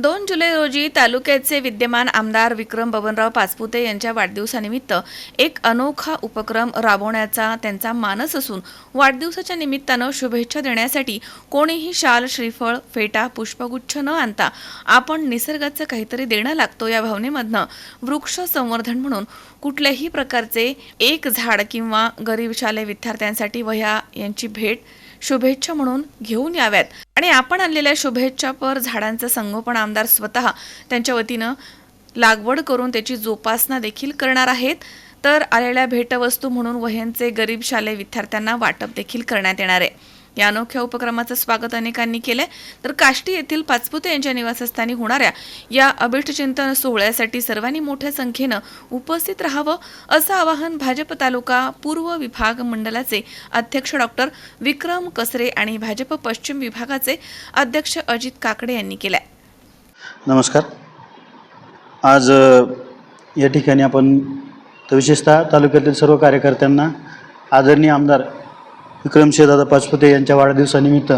दोन जुलै रोजी तालुक्याचे विद्यमान आमदार विक्रम बबनराव पाचपुते यांच्या वाढदिवसानिमित्त एक अनोखा उपक्रम राबवण्याचा त्यांचा मानस असून वाढदिवसाच्या निमित्तानं शुभेच्छा देण्यासाठी कोणीही शाल श्रीफळ फेटा पुष्पगुच्छ न आणता आपण निसर्गाचं काहीतरी देणं लागतो या भावनेमधनं वृक्ष संवर्धन म्हणून कुठल्याही प्रकारचे एक झाड किंवा गरीब शालेय विद्यार्थ्यांसाठी वह्या यांची भेट शुभेच्छा म्हणून घेऊन याव्यात. आणि आपण आणलेल्या शुभेच्छापर झाडांचं संगोपन आमदार स्वतः त्यांच्या वतीनं लागवड करून त्याची जोपासना देखील करणार आहेत. तर आलेल्या भेटवस्तू म्हणून वह्यांचे गरीब शालेय विद्यार्थ्यांना वाटप देखील करण्यात येणार आहे. या अनोख्या उपक्रमाचं स्वागत अनेकांनी केलंय. तर काष्टी येथील पाचपुते यांच्या निवासस्थानी होणाऱ्या या अभिष्टचिंतन सोहळ्यासाठी सर्वांनी मोठ्या संख्येनं उपस्थित राहावं असं आवाहन भाजप तालुका पूर्व विभाग मंडळाचे अध्यक्ष डॉक्टर विक्रम कसरे आणि भाजप पश्चिम विभागाचे अध्यक्ष अजित काकडे यांनी केलंय. नमस्कार. आज या ठिकाणी आपण तर विशेषतः तालुक्यातील सर्व कार्यकर्त्यांना आदरणीय आमदार विक्रमसिंहदादा पाचपुते यांच्या वाढदिवसानिमित्त.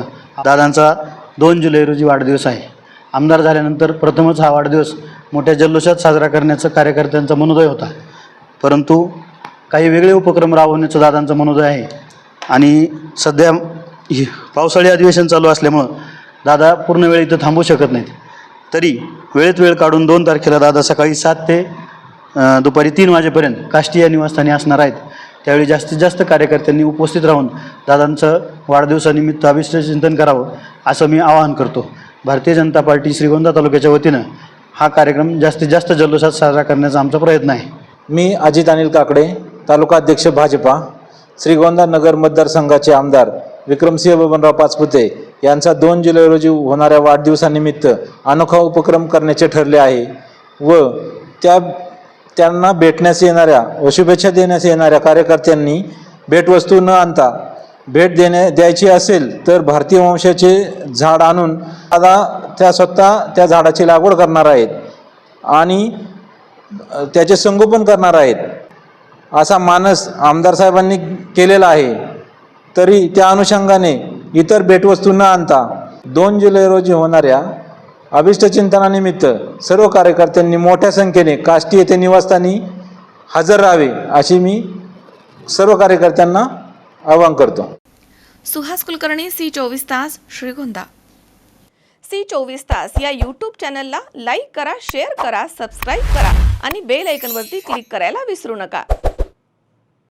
दादांचा दोन जुलै रोजी वाढदिवस आहे. आमदार झाल्यानंतर प्रथमच हा वाढदिवस मोठ्या जल्लोषात साजरा करण्याचा कार्यकर्त्यांचा मनोदय होता. परंतु काही वेगळे उपक्रम राबवण्याचं दादांचं मनोदय आहे. आणि सध्या ही पावसाळी अधिवेशन चालू असल्यामुळं दादा पूर्ण वेळ इथं थांबू शकत नाहीत. तरी वेळेत वेळ काढून दोन तारखेला दादा सकाळी सात ते दुपारी तीन वाजेपर्यंत काष्टी या निवासस्थानी असणार आहेत. त्यावेळी जास्तीत जास्त कार्यकर्त्यांनी उपस्थित राहून दादांचं वाढदिवसानिमित्त अभिष्ट चिंतन करावं असं मी आवाहन करतो. भारतीय जनता पार्टी श्रीगोंदा तालुक्याच्या वतीनं हा कार्यक्रम जास्तीत जास्त जल्लोषात साजरा करण्याचा आमचा प्रयत्न आहे. मी अजित अनिल काकडे तालुका अध्यक्ष भाजपा श्रीगोंदा नगर मतदारसंघाचे आमदार विक्रमसिंह बबनराव पाचपुते यांचा दोन जुलै रोजी होणाऱ्या वाढदिवसानिमित्त अनोखा उपक्रम करण्याचे ठरले आहे व त्या त्यांना भेटण्यास येणाऱ्या व शुभेच्छा देण्यास येणाऱ्या कार्यकर्त्यांनी भेटवस्तू न आणता भेट देण्या द्यायची असेल तर भारतीय वंशाचे झाड आणून आता त्या स्वतः त्या झाडाची लागवड करणार आहेत आणि त्याचे संगोपन करणार आहेत. असा मानस आमदार साहेबांनी केलेला आहे. तरी त्या अनुषंगाने इतर भेटवस्तू न आणता दोन जुलै रोजी होणाऱ्या अभिष्टचिंतनानिमित्त सर्व कार्यकर्त्यांनी मोठ्या संख्येने काष्टी येथे निवासस्थानी हजर राहावे अशी मी सर्व कार्यकर्त्यांना आवाहन करतो. सुहास कुलकर्णी सी चोवीस तास श्रीगोंदा. सी चोवीस तास या यूट्यूब चॅनलला लाईक करा शेअर करा सबस्क्राईब करा आणि बेल आयकॉनवरती क्लिक करायला विसरू नका.